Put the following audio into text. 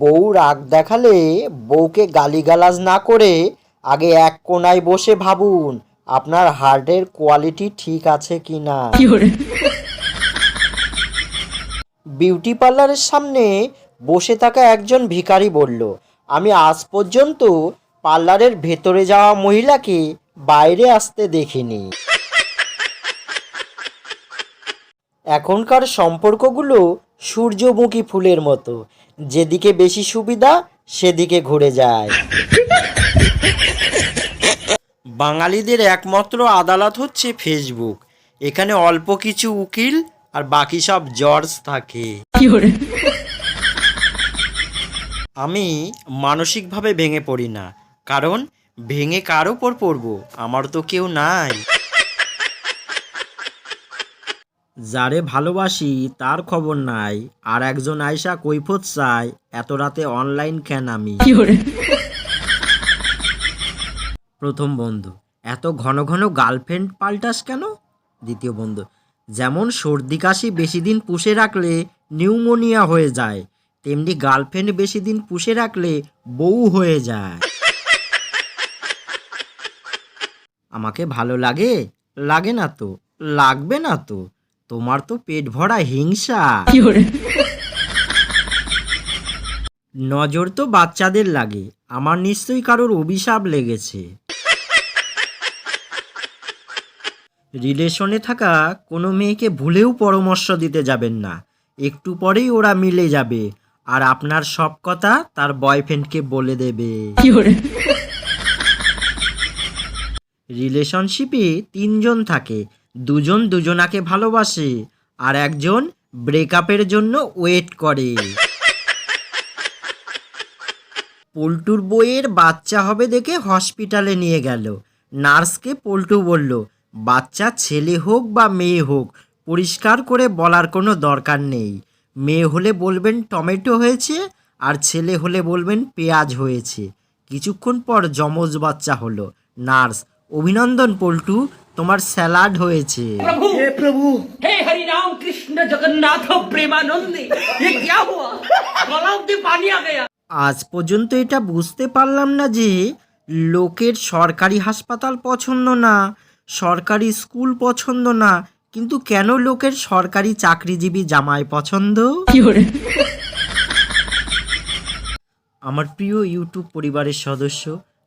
বউ রাগ দেখালে বউকে গালিগালাজ না করে আগে এক কোনায় বসে ভাবুন আপনার হার্টের কোয়ালিটি ঠিক আছে কি না। বিউটি পার্লারের সামনে বসে থাকা একজন ভিখারি বলল আমি আজ পর্যন্ত পার্লারের ভেতরে যাওয়া মহিলাকে বাইরে আসতে দেখিনি। এখনকার সম্পর্কগুলো সূর্যমুখী ফুলের মতো। যেদিকে বেশি সুবিধা সেদিকে ঘুরে যায়। বাঙালিদের একমাত্র আদালত হচ্ছে ফেসবুক। এখানে অল্প কিছু উকিল আর বাকি সব জর্জ থাকে। আমি মানসিকভাবে ভেঙে পড়ি না। কারণ ভেঙে কার ওপর পড়ব? আমার তো কেউ নাই। যারে ভালোবাসি তার খবর নাই আর একজন আয়সা কৈফত চায় এত রাতে অনলাইন খেন আমি। প্রথম বন্ধু। এত ঘন ঘন গার্লফ্রেন্ড পাল্টাস কেন? দ্বিতীয় বন্ধু। যেমন সর্দি কাশি বেশি দিন পুষে রাখলে নিউমোনিয়া হয়ে যায় তেমনি গার্লফ্রেন্ড বেশি দিন পুষে রাখলে বউ হয়ে যায়। আমাকে ভালো লাগে? লাগে না তো? লাগবে না তো? তোমার তো পেট ভরা হিংসা। নজর তো বাচ্চাদের লাগে আমার নিশ্চয়ই কারোর অভিশাপ লেগেছে। রিলেশনে থাকা কোনো মেয়েকে ভুলেও পরামর্শ দিতে যাবেন না একটু পরেই ওরা মিলে যাবে আর আপনার সব কথা তার বয়ফ্রেন্ডকে বলে দেবে। রিলেশনশিপে তিনজন থাকে দুজন দুজনাকে ভালোবাসে আর একজন ব্রেকআপের জন্য ওয়েট করে। পল্টুর বইয়ের বাচ্চা হবে দেখে হসপিটালে নিয়ে গেল। নার্সকে পল্টু বলল, বাচ্চা ছেলে হোক বা মেয়ে হোক, পরিষ্কার করে বলার কোনো দরকার নেই। মেয়ে হলে বলবেন টমেটো হয়েছে আর ছেলে হলে বলবেন পেঁয়াজ হয়েছে। কিছুক্ষণ পর যমজ বাচ্চা হলো, নার্স অভিনন্দন পল্টু তোমার স্যালাড হয়েছে हे प्रभु हे हरि राम कृष्ण जगन्नाथ प्रेमानंदी ये क्या हुआ गलाव में पानी आ गया আজ পর্যন্ত এটা বুঝতে পারলাম না যে লোকের সরকারি হাসপাতাল পছন্দ না সরকারি স্কুল পছন্দ না কিন্তু কেন লোকের সরকারি চাকরিজীবী জামাই পছন্দ আমার প্রিয় ইউটিউব পরিবারের সদস্য